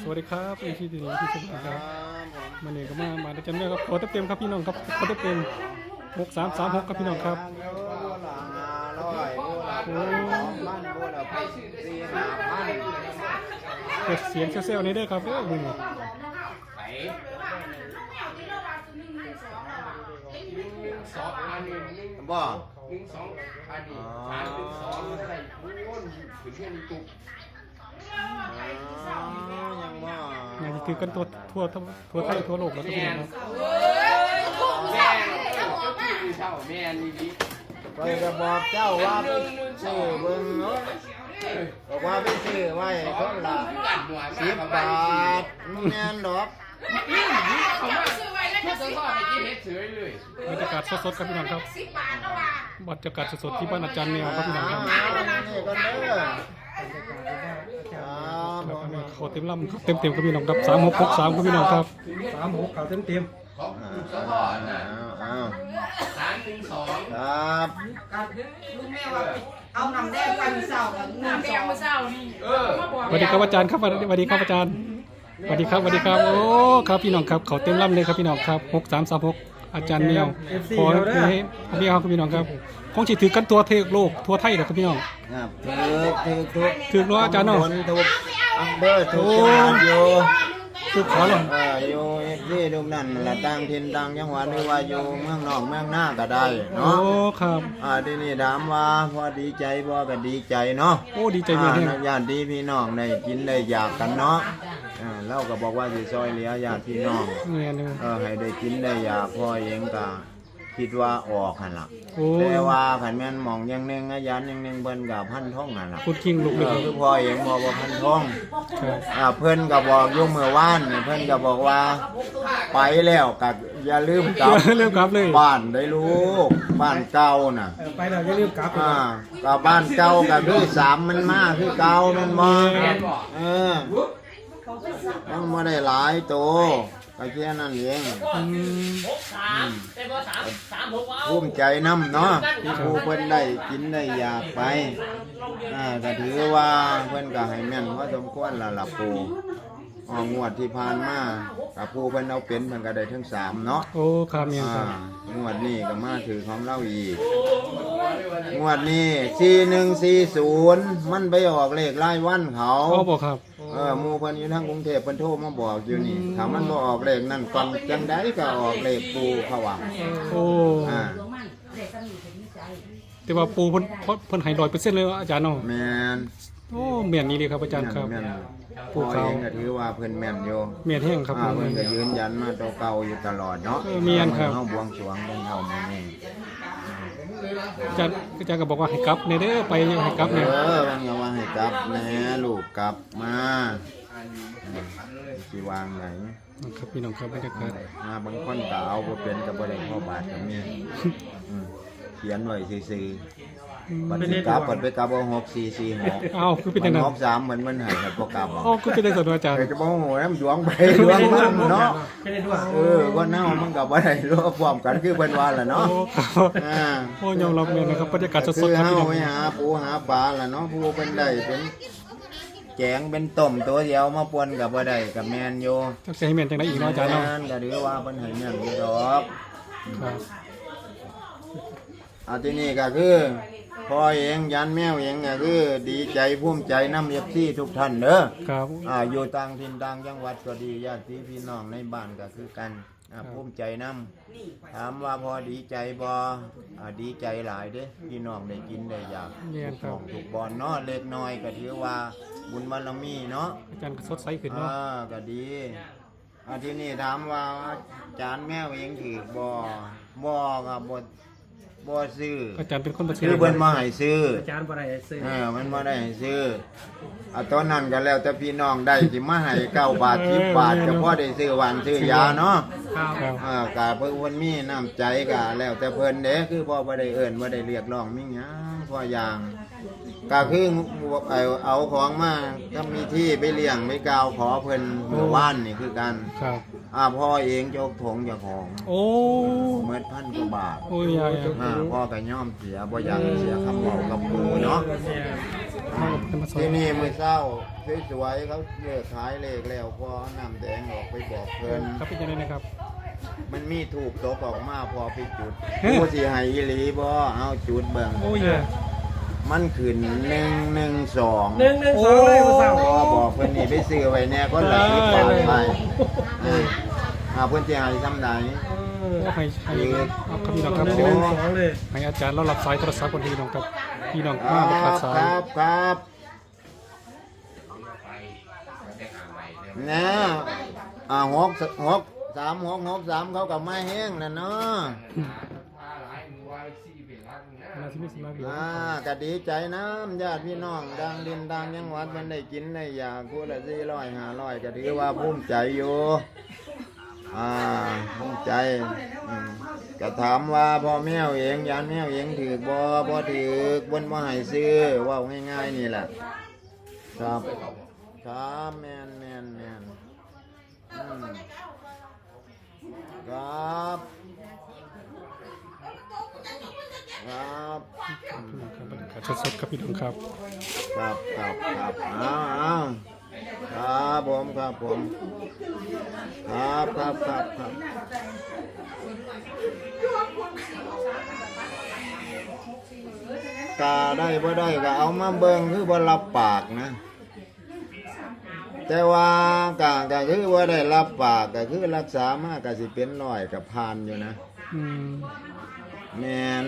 สวัสดีครับพี่ที่ดีที่สุดนะคครัรับบผมมันนี่ก็มามาได้จำเนื้อครับขอเต็มๆครับพี่น้องครับขอเต็มหกสามสามหกครับพี่น้องครับร้อยบัวละสองพันบัวละพันสี่ห้าพันเปิดเสียงเซลล์นี่เด้อครับเด้อมึงสองอันหนึ่งบ่หนึ่งสองอันนี้อันหนึ่งสองใส่ม้วนขึ้นเงินตุก ยังบ่ งานคือกันตัวทั่วทั่วไทยทั่วโลกแล้วก็พี่น้องครับแม่เจ้าแม่นี่ดิไปจะบอกเจ้าว่าไปซื้อเบิ่งเนาะบอกว่าไปซื้อไว้คนละกันหน่วยสิบบาทมันแม่นดอกเขามาทุกสภาพไปกินบรรยากาศสดๆครับพี่น้องครับบรรยากาศสดๆที่บ้านอาจารย์แมวครับพี่น้องครับนี่ก็เด้อ ครับแล้วก็เนี่ยเขาเต็มลำเต็มๆครับพี่น้องครับสามหกหกสามครับพี่น้องครับสามหกเขาเต็มเต็มของทุกสภาพน่ะอ้าวสามหนึ่งสองครับลุงแม่ว่าเอาน้ำแดงไปมือเศร้ากับเงินแดงมือเศร้านี่เออสวัสดีครับอาจารย์ครับสวัสดีครับอาจารย์สวัสดีครับสวัสดีครับโอ้ครับพี่น้องครับเขาเต็มลำเลยครับพี่น้องครับหกสามสามหกอาจารย์แมวขอให้พี่น้องครับพี่น้องครับคงสิถือกันตัวเทโลกทั่วไทยนะครับพี่น้องครับถูกถูกถูกถูกเนอะอาจารย์เนอะคนถูก อำเภอถูกจังหวัดอยู่คือขอเลยเอออยู่ที่ทุกนั่นละต่างถิ่นต่างจังหวัดหรือว่าอยู่เมืองนอกเมืองหน้าก็ได้โอ้เนาะครับ อ่าทีนี้ถามว่าพอดีใจบ่ก็ดีใจเนาะโอ้ดีใจมากเลยอ่าญาติพี่น้องได้กินได้อยากกันเนาะอ่าเราก็บอกว่าสิซอยเหลือญาติพี่น้อง เงี้ยเลยเออให้ได้กินได้อยากพ่อเองก็ คิดว่าออกหั่นล่ะโอ้แต่ว่าขันแม่นหมองอยังหนึงอายันอยังหนึงเพิ่นกับพันท่องนั่นล่ะพูดคิงลูกเอเลยอครับคือพ่อเองบอกว่าพันท่องครับอ่าเพิ่นก็บอกอยุ่เมื่อวานนี่เพิ่นก็บอกว่า ไปแล้วก็อย่าลืมกลับเริ่มครับเลยบ้านได้ลูกบ้านเก่าน่ะ เออไปแล้วอย่าลืมกลับอ่าก็บ้านเก่าก็คือสามมันมาคือเก่าแมันบ่เออมันบ่ได้หลายโต ก็แค่นั้นเองอืมภูมิใจน้ำเนาะที่ผู้เพิ่นได้กินได้อยากไปอ่าก็ถือว่าเพิ่นก็ให้แม่นพอสมควรและล่ะปู ออกงวดที่ผ่านมากับผู้เพิ่นเอาเป็นเพิ่นก็ได้ทั้งสามเนาะโอ้ครับเมียอ่าครับงวดนี้ก็มาถือของเราอีก งวดนี้สี่หนึ่งสี่ศูนย์มันไปออกเลขรายวันเขา เขาบอกครับ เออหมู่เพิ่นอยู่ทางกรุงเทพเพิ่นโทรมาบอกอยู่นี่ถ้ามันบ่ออกเลขนั่นก่อนจังไดก็ออกเลขปูเขาว่าโอ้อ่าแต่ว่าปูเพิ่นเพิ่นให้ร้อยเปอร์เซ็นต์เลยอาจารย์เนาะแม่นโอ้เมียนนี่เลยครับอาจารย์ครับ แม่น ปูปูเขาเขาเองก็ถือว่าเพิ่นแม่นอยู่เมียนแห้งครับอ่าผมเพิ่นก็ยืนยันมาตัวเก่าอยู่ตลอดเนาะเออเมียนครับ เฮาบวงสรวงเพิ่นเฮามานี่อาจารย์อาจารย์ก็บอกว่าให้กลับในเด้อไปให้กลับเอเนี่ยอมันก็ว่าให้กลับแหน่ลูกกลับมาสิวางไหนครับพี่น้องครับบรรยากาศมาบางคนก็เอาบ่เป็นก็บ่ได้พ่อบาทก็มีอืมเขียนไว้ซื่อๆ บัดนี้กลับบัดไปกลับเอา6446เอ้าคือเป็นจังมันั้นน63เหมือนมันให้ครับบ่กลับเอาเอ้าคือเป็นจังซั่นอาจารย์เออจะบ่โหน้ำดวงไปดวงมันเนาะไม่ได้ด้วยเออก็เน่ามันก็บ่ได้รวบรวมกันคือเพิ่นว่าล่ะโอ้เนาะครับอ่า โอ้ยอมรับเมียนนะครับบรรยากาศสคืดอๆครับเฮาพี่น้องไปหาปูหาปลาล่ะเนาะผู้เพิ่นได้เป็นแกงเป็นต้มตัวเดียวมาปนกับบ่ได้กับแม่นอยู่จักสิให้เมียนจังได๋อีกเนาะอาจารย์เนาะแม่นก็ถือว่าเพิ่นให้แม่นอยู่ดอกครับเอาทีนี้ก็คือ พ่อเองยันแมวเองก็คือดีใจภูมิใจนำ FC ทุกท่านเด้อครับอ่าอยู่ต่างถิ่นต่างจังหวัดก็ดีญาติพี่น้องในบ้านก็คือกันอ่าภูมิใจนำถามว่าพอดีใจบ่อ่าดีใจหลายเด้พี่น้องได้กินได้อยากเมียนถูกครัน้อบงถูกบอลเนาะเล็กน้อยก็ถือว่าบุญบารมีเนาะ อาจารย์ก็สดใสขึ้นเนาะ อ่าก็ดีอาทีนี้ถามว่าอาจารย์แมวเองถือบ่บ่ก็บ่บ่ ซื้ออาจารย์เป็นคนบ่ซื้อเพิ่นมาให้ซื้ออาจารย์บ่ได้ซื้อเออมันบ่ได้ให้ซื้ออะตอนนั้นก็แล้วแต่พี่น้องได้สิมาให้9บาท10บาทก็พอได้ซื้อหวานซื้อยาเนาะครับครับเอ่ากะเพิ่นเพิ่นมีน้ำใจกะแล้วแต่เพิ่นเด้คือพ่อบ่ได้เอิ้นบ่ได้เรียกร้องมีหยังพ่ออย่างก็คือเอาเอาของมาถ้ามีที่ไปเลี้ยงไปกล่าวขอเพิ่นเมื่อวานนี่คือกันครับ อ่าพ่อเองยกถงเจ้าของโอ้เมื่อพันกว่าบาทโอ้ยยายอ่าพ่อก็ยอมเสียบ่อยากเสียคำเว้ากับปู่เนาะมาสอที่นนี่มื้อเช้าเฟสวยๆเขาเลิกขายเลขแล้วพอน้ำแดงออกไปบอกเพิ่นครับเป็นยังไงนะครับ มันมีถูกตกออกมาพอไปจุดเฮ้ยผู้สิให้อีหลีบ่เอาจุดเบิ่งโอ้ย มันขึ้นหนึ่งหนึ่งสองหนึ่งหนึ่งสองเลยมาเศร้าพอบอกเพิ่นนี่ไปซื้อไว้แน่ก็ละสิบบาทไปอ่าอ่าเพิ่นสิให้ซ้ำใดเออโอ้ให้ให้เอาครับพี่น้องครับหนึ่งโอ้หนึ่งสองเลยให้อาจารย์เรารับสายโทรศัพท์คนพี่น้องครับพี่น้องคมารับ่ขาดบสาคยรับครับได้หาใหม่เนี่ยนะอ่าหกหกสามหกหกสามเขากับไม้แห้งน่ะเนาะ ผ้าหลายมือไว้สี่เป็นล้า นนะนาทีนี้สิมาเบียอ่าก็ดีใจน้ำญาติพี่น้องดังดินดังยังหวัดมันได้กินได้อยากพูดละสี่ร้อยห้าร้อยก็ถือว่าภูมิใจอยู่อ่าภูมิใจอืมก็ถามว่าพ่อแม่เองยานแม่เองถือบ่บ่ถือบนบ่ให้ซื้อเว่าง่ายๆนี่แหละครับครับแมนแมนแมนอืมครับ ครับครับบรรยากาศสดๆครับพี่น้องครับ ครับครับครับอ้าวอ้าวครับผมครับผมครับครับครับครับกาได้บ่ได้ก็เอามาเบิ่งคือบ่รับปากนะ แต่ว่ากาก็คือว่าได้รับปากก็คือรักษามาก็สิเป็นร้อยกับพานอยู่นะอืมแมน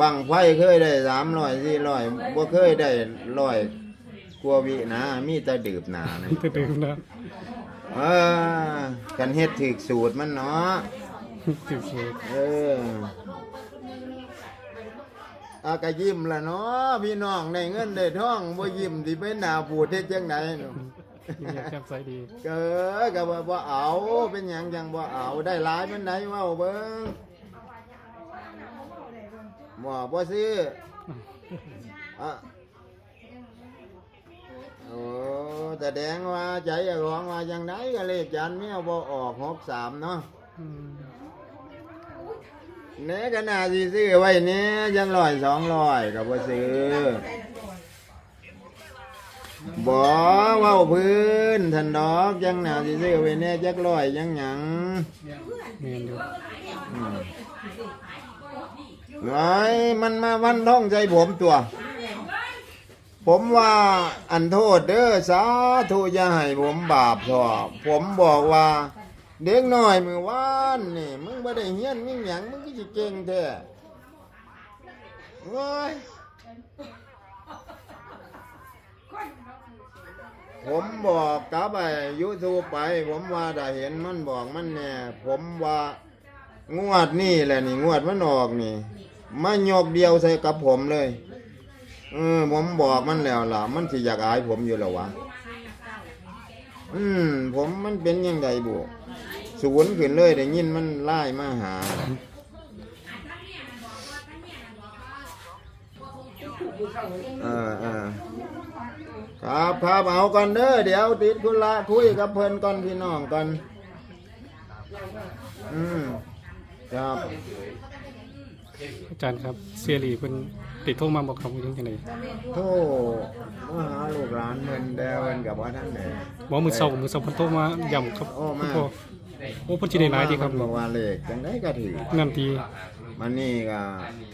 บังไฟเคยได้สามร้อยสี่ร้อยบ่เคยได้ร้อยกว่าวินะมีแต่ดื่มหนานะเติมนะเออกันเฮ็ดถึกสูตรมันเนาะ ติดสูตรเอออากะยิ้มละเนาะพี่น้องได้เงินได้ทองบ่ยิ้มสิไปหน้าพูดเฮ็ดจังไดเนาะยิ้มแย้มแจ่มใสดีเกิดก็บ่บ่เอาเป็นหยังจังบ่เอาได้หลายมันไดเว้าเบิ่ง บ่บ่ซื้ออะโอ้แสดงว่าใจอยากร้องว่าจังไดก็เลขจานแมวบ่ออก63เนาะอืมเน่ก็น่าสิซื้อไว้เนี่ยยังร้อยสองร้อยก็บ่ซื้อบ่เว้าพื้นทันดอกยังน่าสิซื้อไว้เนี่ยจักร้อยยังหยังเมียนอยู่ ไอ้มันมาวันท่องใจผมตัว ผมว่าอันโทษเด้อสาธุอย่าให้ผมบาปทอผมบอกว่า เด็กน้อยมือวานนี่มึงบ่ได้เฮียนมึงหยังมึงก็สิเก่งแท้ว้ยผมบอกกับไอ้ยูทูบไป ผมว่าได้เห็นมันบอกมันแน่ผมว่างวดนี่แหละนี่งวดมันออกนี่ มายกเดียวใส่กับผมเลย เออ ผมบอกมันแล้วล่ะ มันสิอยากอายผมอยู่แล้ววะ อืม ผมมันเป็นยังไงบุศูนขึ้นเลยได้ยินมันไล่มาหา เออเออครับครับเอากันเด้อเดี๋ยวติดคุณละคุยกับเพิ่อนก่อนพี่น้องกัน อืมครับ อาจารย์ครับเสียหลีเพิ่นติดโทรมาบอกครับว่าจังได๋โทษมาหาลูกหลานเพิ่นแดวเพิ่นกับว่าท่านไหนบ่มื้อเช้ามื้อเช้าเพิ่นโทรมาย้ำครับโอ้มาโอ้โอ้เพิ่นสิได้หลายดีครับเพิ่นบอกว่าเลขจังไดก็ถือนั่นทีมันนี่ก็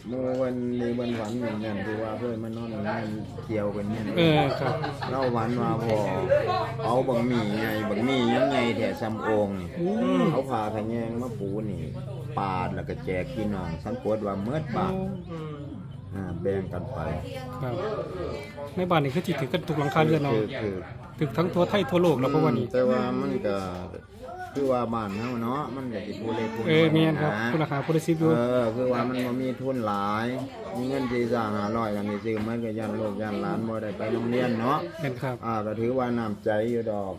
หมู่เพิ่นนี่เพิ่นหวันอย่างนั้นที่ว่าเพิ่นมานอนนั่นเกี่ยวกันเนี่ยเออครับเราหวันว่าพอเอาบังหมี่ไงบังหมี่ยังไงแถซ้ำโองนี่อู้เขาพาขะแยงมาปูนี่ ปาดแล้วก็แจกพี่น้องสังกตว่าเมื่อบาทอืมอ่าแบ่งกันไปครับในบ้านนี่คือสิถือกันทุกหลังคาเรือนเนาะคือคือถึงทั้งทั่วไทยทั่วโลกแล้วเพราะว่านี่แต่ว่ามันก็คือว่าบ้านเฮาเนาะมันก็สิผู้เล็กผู้เออแม่นครับคุณราคาผู้ได้ซิบอยู่ เออคือว่ามันบ่มีทุนหลาย มีเงินที่สร้าง500กันนี่ซื้อมันก็ยันลูกยันหลานบ่ได้ไปโรงเรียนเนาะแม่นครับ อ่าก็ถือว่าน้ำใจอยู่ดอก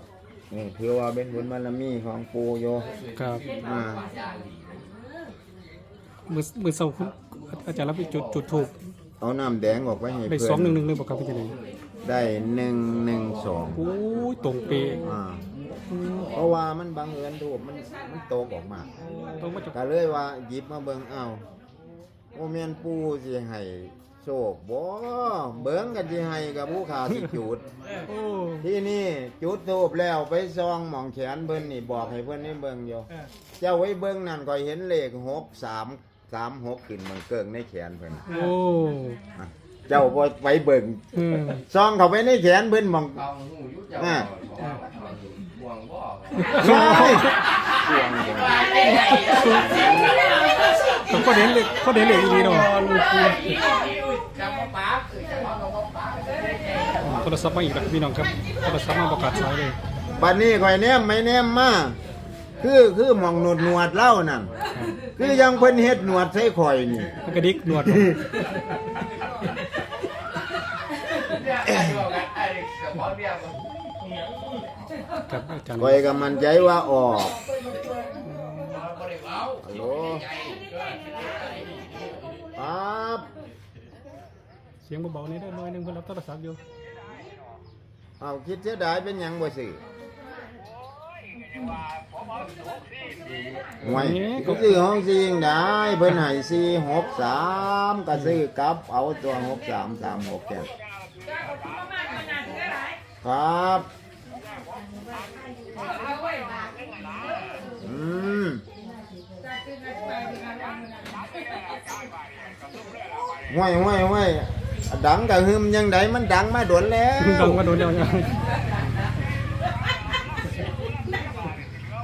นี่ถือว่าเป็นบุญบารมีของปู่โยครับ อ่า มื้อมื้อเช้าคุณอาจารย์รับไปจุดจุดถูกเอาน้ำแดงออกไปให้ได้เพื่อน211เลยบ่ครับเป็นจังได๋ได้หนึ่งหนึ่งสองโอ้ยตรงเป๊ะอ่าเพราะว่ามันบังเอิญถูกมันมันโตกออกมาต้องมาจากก็เลยว่าหยิบมาเบิ่งเอาโอเมนปูสิให้โชคบ่เบิ่งกันสิให้กับผู้ขาสิจุด โอ้ที่นี่จุดทูบแล้วไปซองหมองแขนเพิ่นนี่บอกให้เพิ่นนี่เบิ่งอยู่เออเจ้าไว้เบิ่งนั่นก็เห็นเลขหกสาม สามหกขึ้นมันเกิงในแขนเพิ่นโอ้อะเจ้าบ่ไปเบิ่งเออซองเข้าไปในแขนเพิ่นหมองเอาหูยุเจ้าบ่วงบ่ใช่ห่วงบ่เขาเด่นเลยเขาเด่นเลยอีนีเนาะจำว่าปากจำว่าน้องปากโทรศัพท์มาอีกแล้วพี่น้องครับโทรศัพท์มาประกาศสายเลยบัดนี้ข่อยแนมไม่แนมมาคือคือหมองหนวดหนวดเล่านั่น คือยังเพิ่นเฮ็ดหนวดใส่ข่อยนี่มันกระดิกหนวดเนี่ยไอ้บอกกันไอ้กับพ่อเรียกครับอาจารย์ข่อยก็มั่นใจว่าออกฮัลโหลครับเสียงเบาๆนี่ได้หน่อยหนึงเพิ่นรับโทรศัพท์อยู่เอาคิดเสียดายเป็นหยังบ่สิ หวยก็ซื้อห้องซีงได้เพิ่นให้สี่หกสามก็ซื้อกลับเอาตัวหกสามสามหกแก่ครับ อืมห้วยห้วยห้วยดังกับหึมยังไดมันดังมาโดนแล้วดังมาโดนแล้วเนี่ย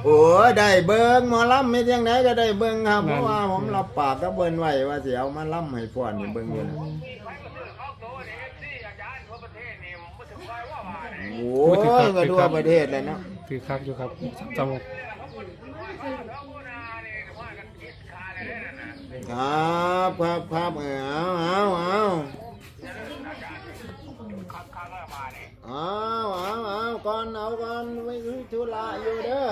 โอ้ยได้เบิ้งหมอลำไม่ยังไงก็ได้เบิ้งครับ เพราะว่าผมรับปากกับเบิ้นไว้ว่าสิเอามาลำให้พ่อนี่เบิ้งอยู่นะโอ้ยก็ทั่วประเทศเลยเนาะคือคักอยู่ครับจำครับครับครับเออเอาเอาเอาเอาเอาเอาก่อนเอาก่อนไว้ธุระอยู่เด้อ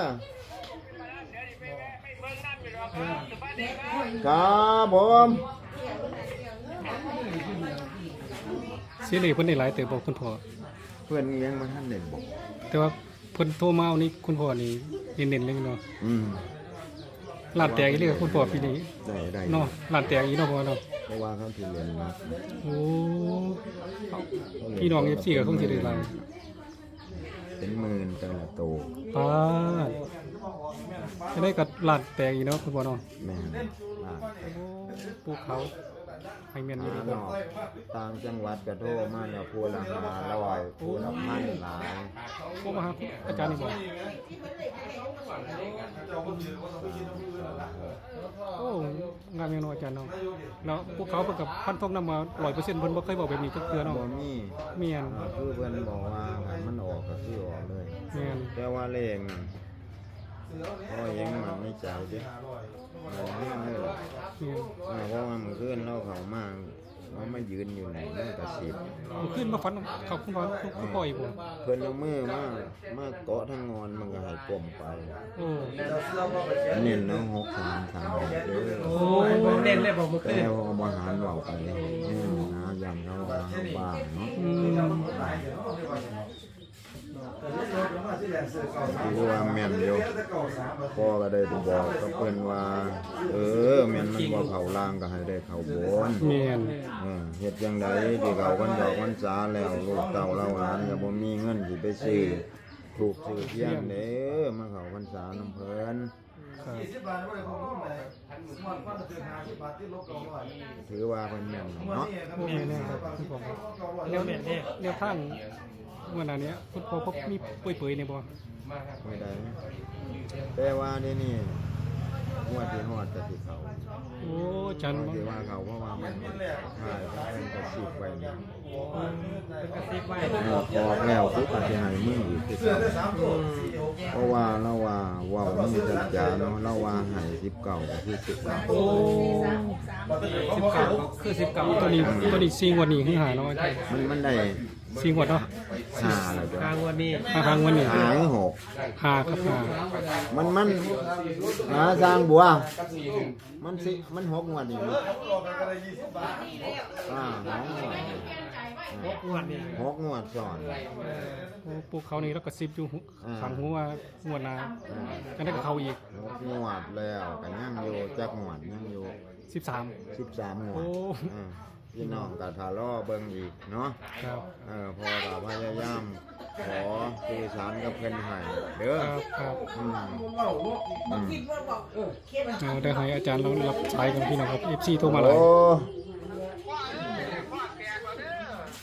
ครับผมเสียเลยเพิ่นได้หลายเติบบอกคุณพ่อเพื่อนเลี้ยงมาท่านเด่นบอกแต่ว่าเพิ่นโทรมาเอานี่คุณพ่อนี่เน้นๆเลยเนาะอืมลาดแตกอีเลยคุณพ่อปีนี้ได้ได้เนาะลาดแตกอีเนาะพ่อเนาะเพราะว่าเขาที่เรียนรักโอ้พี่น้อง FC ก็คงสิได้หลาย เป็นหมื่นแต่ละโตวปาดจะได้กับลาดแตกอีเนาะคุณพ่อเนาะแม่นลากโอ้ภูเขา ให้แม่นอยู่หาดีนอกต่างจังหวัดกระโทรมาแล้วพูละหาลอยพูละพันหลายโอ้มาหาอาจารย์นี่บ่โอ้งานแม่นเนาะอาจารย์เนาะแล้วภูเขาเพิ่นกับพันทองนำมา100%เพิ่นบ่เคยบอกแบบนี้จักเทื่อเนาะบ่มีเมียนอ่าคือเพิ่นบอกว่าให้มันออกก็คือออกเลยเมียนแต่ว่าเลขนั่นพ่อยังมันไม่ใจเด้ มันไม่เลยหรอกเมียนเพราะว่าเมื่อคืนเราเขามาว่ามายืนอยู่ไหนมันก็สิบเอาขึ้นมาฟันเขาคุณพ่อคุณพ่ออีกบ่เพิ่นเอามือมามาเกาะทั้งงอนมันก็ให้กลมไปเน้นเนาะหกสามสามหกเด้อโอ้ยเน้นเลยบอกเมื่อคืแต่นว่าบริหารเบาไปนี่นะยันเขาว่าเขาบ้างเนาะ อืมคือว่าแม่นอยู่พ่อก็ได้ไปบอกกับเพิ่นว่า เออแม่นมันบ่เข้าล่างก็ให้ได้เข้าบนเมียนเออเฮ็ดจังไดที่เขาวันดอกวันษาแล้วลูกเต่าเราหลานก็บ่มีเงินสิไปซื้อถูกซื้อเทียนเด้อมาเข้าพรรษาน้ำเพิ่นครับถือว่าเพิ่นแม่นเนาะโอ้แม่นๆครับคุณพ่อครับแล้วเนี่ยแนวทาง เมื่อหนาเนี้ยคุณพ่อพบมีเปื่อยๆในบ่ไม่ได้นะแต่ว่านี่นี่งวดที่ฮอดก็สิเขาโอ้จันงวดบ่ที่ว่าเขาเพราะว่ามันถ่ายเพิ่นก็สิบไว้เนี่ยเป็นกระซิบไว้เออออกแล้วปุ๊บอาจจะให้มึงอีกคือเก่าเพราะว่าเราว่าเว้ามีสัจจาเนาะเราว่าให้19ก็คือ19โอ้สิบเก้าคือสิบเก้าตัวนี้ตัวนี้สี่งวดนี้คือหาเนาะอาจารย์มันมันได้ สี่งวดเนาะห้าแล้วจ้ะกลางวันนี้ห้าครั้งวันนี้ห้าหรือหกหาครับหามันมันหาสร้างบัว มันสิมันหกงวดนี่มั้ยอ่าหกงวดนี่งวดนี่หกงวดสอนโอ้ปูเขานี่แล้วก็สิบอยู่หูอ่าขังหัวางวดหนาก็ได้กับเขาอีกหกงวดแล้วก็ยังอยู่จักงวดยังอยู่สิบสามสิบสามงวโอ้ดอ่า พี่น้องก็ทารอเบิ่งอีกเนาะครับ เออพอก็พยายามขอสื่อสารกับเพิ่นให้เด้อครับครับอืมอืมคิดว่าบอกเคสเอาได้ให้อาจารย์เรารับสายกันพี่น้องครับ FC โทรมาหลายโอ้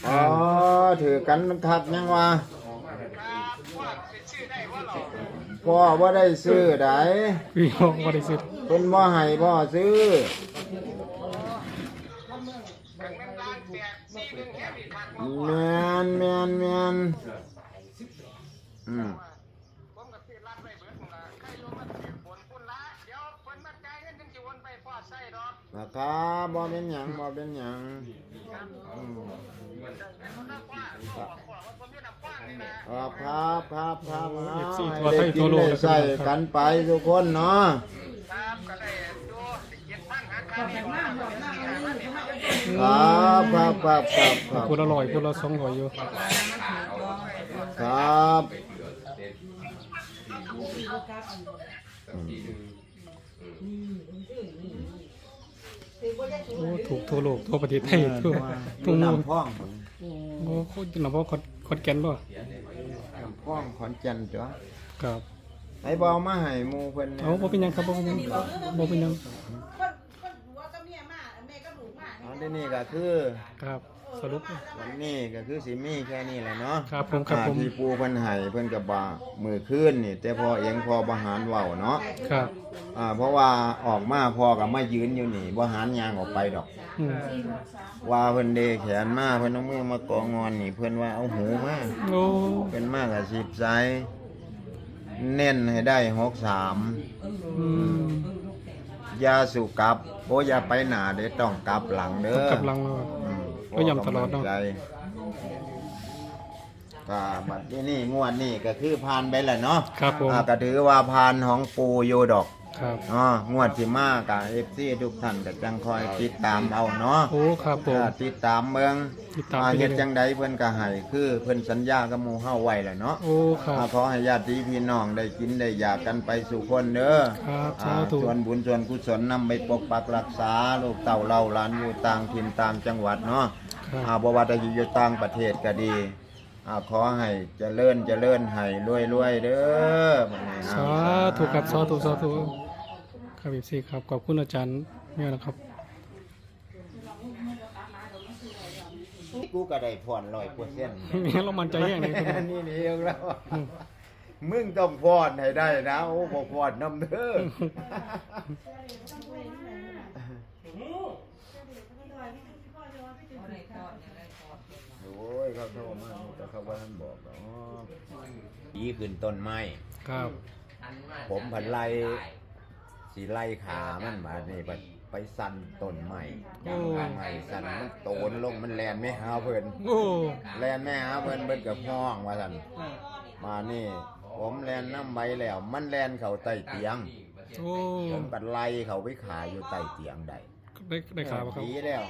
อ๋อถือกันคักยังวะพ่อว่าได้ซื้อไดพี่น้องบ่ได้ซื้อเพิ่นบ่ให้พ่อซื้อ แมนแมนแมนอืมผมก็สิรัดไว้เบิดมันก็ใครอยู่มันสิฝนพุ่นละเดี๋ยวเพิ่นมาจ่ายเงินจึงสิวนไปพอใส่ดอกนะครับบ่เป็นหยังบ่เป็นหยังอืมน้ำฟ้าบอกว่าผมมีน้ำฟ้านี่นะครับครับครับครับเอฟซีให้ทั่วไทได้ยกิทั่วนโลกได้นะคใส่รับกันไปทุกคนเนาะครับก็ได้ดูเจ็ดพันหาค่านี่หน้าหมดหน้าเอาเลยเขามาเป็น ครับครับครับครับครับคนละร้อยคนละ200อยู่ครับอืมโอ้ถูกทั่วโลกทั่วประเทศไทยทั่วอทั่วยู่โลกน้ำพ่องโอ้โคตรหนำพ่อคอนคอนแก่นบ่น้ำพ่องขอนแก่นจ้ะครับไอ้บอมาให้หมู่เพิ่นเอาบ่เป็นหยังครับบ่เป็นหยังบ่เป็นหยัง คนคนหัวก็เมียมาแม่ก็ หลูมาอันนี้นี่ก็คือ ครับ สรุป วันนี้ก็คือสิมีแค่นี้แหละเนาะครับผมครับผม อ่าที่ปูเพิ่นให้เพิ่นก็บ่ามือคืนนี่ แต่พอเองพอบ่หารเว้าเนาะครับอ่าเพราะว่าออกมาพอก็มายืนอยู่นี่บ่หารยางออกไปดอก อืมว่าเพิ่นเดแขนมาเพิ่นเอามือมากองอนนี่เพิ่นว่าเอาหูมาโอ้เป็นมากกับสิบไซเน้นให้ได้หกสาม อืมอ ยาสู่กลับโอ้อยาไปหนาเด้ต้องกลับหลังเด้ต้องอกำลังแล้วอืมก็ย้ำตลอดเนาะขกำลังใจก็บัดนี้นี่งวดนี่ก็คือผ่านไปแล้วเนาะครับผม อ่าก็ถือว่าผ่านของปูโยดอก ครับเนาะงวดที่มากับเอฟซีทุกท่านก็จังคอยติดตามเอาเนาะโอ้ครับผมอ่าติดตามเมืองติดตามอ่าไปเรื่เฮ็อดยจังใดเพิ่นก็ให้คือเพิ่นสัญญากับหมู่เฮาไว้แหละเนาะๆโอ้ครับ อ่าขอให้ญาติพี่น้องได้กินได้อยากกันไปสู่คนเด้อครับอ่าสาธุ ส่วนบุญส่วนกุศลนำไปปกปักรักษาลูกเต่าเล่าหลานอยู่ต่างถิ่นต่างจังหวัดเนาะครับอ่าบ่ว่าจะอยู่ต่างประเทศก็ดีอ่าขอให้เจริญเจริญให้รวยๆเด้อบัดนี้อ่สาธุครับสาธุสาธุ ครับอีซีครับขอบคุณอาจารย์เนี่ยนะครับ กูก็ได้ผ่อน100%มีเรามั่นใจแย่งเลยครับนี่นี่เองแล้ว มึงต้องพอดให้ได้นะ โอ้บ่พอดน้ำเด้อโอ้ยเขาโทรมาแต่เขาว่านั้นบอกอ๋อดีขึ้นต้นไม้ครับ ผมผันไล่ สีไล่ขามันมานี่ไปไปสั่นต้นไม้จังไม้สั่นมันโตนลงมันแลนไม่หาเพิ่นโอ้แลนไม่หาเพิ่นเพิ่นกับห้องว่าสั่นมานี่ ผมแลนน้ำใบแล้ว มันแลนเขาใต้เตียงโอ้ผมกัดไล่เขาไปขายอยู่ใต้เตียงใดได้ได้ข่าวบ่ครับดีแล้ว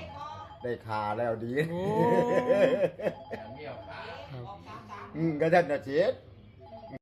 ได้ขาแล้วดีโอ้ครับอืมก็ท่านน่ะเจ็ด